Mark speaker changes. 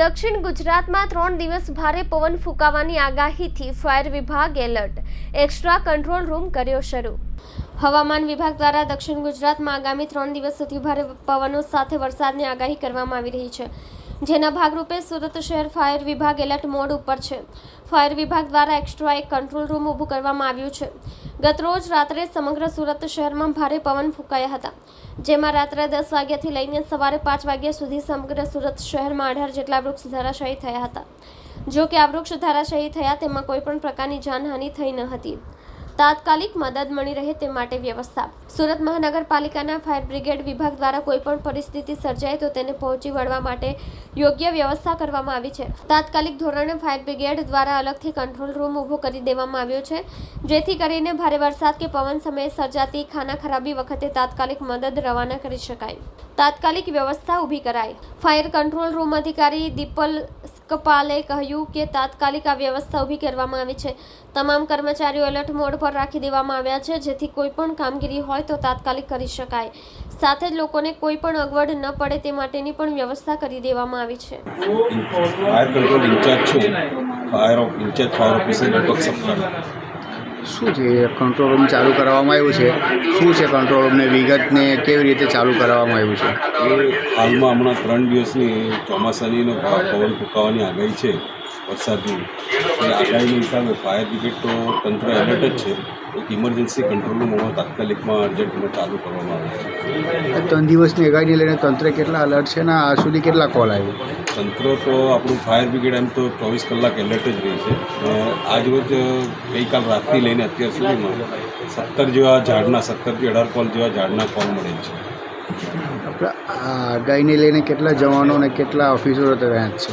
Speaker 1: દક્ષિણ ગુજરાતમાં ત્રણ દિવસ ભારે પવન ફૂંકાવાની આગાહીથી ફાયર વિભાગ એલર્ટ. એક્સ્ટ્રા કંટ્રોલ રૂમ કર્યો શરૂ. હવામાન વિભાગ દ્વારા દક્ષિણ ગુજરાતમાં આગામી ત્રણ દિવસ સુધી ભારે પવનો સાથે વરસાદની આગાહી કરવામાં આવી રહી છે. જેના ભાગરૂપે સુરત શહેર ફાયર વિભાગ એલર્ટ મોડ ઉપર છે. ફાયર વિભાગ દ્વારા એક્સ્ટ્રા એક કંટ્રોલ રૂમ ઊભું કરવામાં આવ્યું છે. ગતરોજ રાત્રે સમગ્ર સુરત શહેરમાં ભારે પવન ફૂંકાયા હતા. જેમાં રાત્રે દસ વાગ્યાથી લઈને સવારે પાંચ વાગ્યા સુધી સમગ્ર સુરત શહેરમાં અઢાર જેટલા વૃક્ષ ધરાશાયી થયા હતા. જો કે આ વૃક્ષ ધરાશાયી થયા તેમાં કોઈ પણ પ્રકારની જાનહાનિ થઈ ન હતી. તાત્કાલિક મદદ મળી રહે તે માટે વ્યવસ્થા. સુરત મહાનગરપાલિકાના ફાયર બ્રિગેડ વિભાગ દ્વારા કોઈ પણ પરિસ્થિતિ સર્જાય તો તેને પહોંચી વળવા માટે યોગ્ય વ્યવસ્થા કરવામાં આવી છે. તાત્કાલિક ધોરણે ફાયર બ્રિગેડ દ્વારા અલગથી કંટ્રોલ રૂમ ઊભો કરી દેવામાં આવ્યો છે. જેથી કરીને ભારે વરસાદ કે પવન સમયે સર્જાતી ખાના ખરાબી વખતે તાત્કાલિક મદદ રવાના કરી શકાય. તાત્કાલિક વ્યવસ્થા ઊભી કરાય ફાયર કંટ્રોલ રૂમ અધિકારી દીપલ કપાલે કહ્યું કે તાત્કાલિક આ વ્યવસ્થા ઊભી કરવામાં આવી છે. તમામ કર્મચારીઓ એલર્ટ મોડ પર રાખી દેવામાં આવ્યા છે. જેથી કોઈ પણ કામગીરી હોય તો તાત્કાલિક કરી શકાય. સાથે જ લોકોને કોઈ પણ અગવડ ન પડે તે માટેની પણ વ્યવસ્થા કરી દેવામાં આવી છે.
Speaker 2: ફાયર કંટ્રોલ ઇન્ચાર્જ છું. ફાયર ઇન્ચાર્જ ફાયર ઓફિસર
Speaker 3: શું છે કંટ્રોલ રૂમ ચાલુ કરાવવામાં આવ્યું છે? શું છે કંટ્રોલ રૂમને વિગતને કેવી રીતે ચાલુ કરાવવામાં આવ્યું છે?
Speaker 2: એ હાલમાં હમણાં ત્રણ દિવસની ચોમાસાની પવન ફૂંકાવાની આગાહી છે. વરસાદની. એટલે આગાહીના હિસાબે ફાયર બ્રિગેડ તો તંત્ર એલર્ટ જ છે એક ઇમરજન્સી કંટ્રોલ રૂમ હમણાં તાત્કાલિકમાં અર્જન્ટમાં ચાલુ કરવામાં આવે છે.
Speaker 3: ત્રણ દિવસની આગાહીને લઈને તંત્ર કેટલા અલર્ટ છે ને આ સુધી કેટલા કોલ આવ્યો?
Speaker 2: તંત્ર તો આપણું ફાયર બ્રિગેડ એમ તો ચોવીસ કલાક એલર્ટ જ રહી છે. આજરોજ આજ રોજ ગઈકાલ રાતથી લઈને અત્યાર સુધીમાં સત્તર જેવા ઝાડના સત્તરથી અઢાર કોલ જેવા ઝાડના કોલ મળેલ છે.
Speaker 3: આપણે આ આગાહીને લઈને કેટલા જવાનો અને કેટલા ઓફિસરો તૈયાર છે?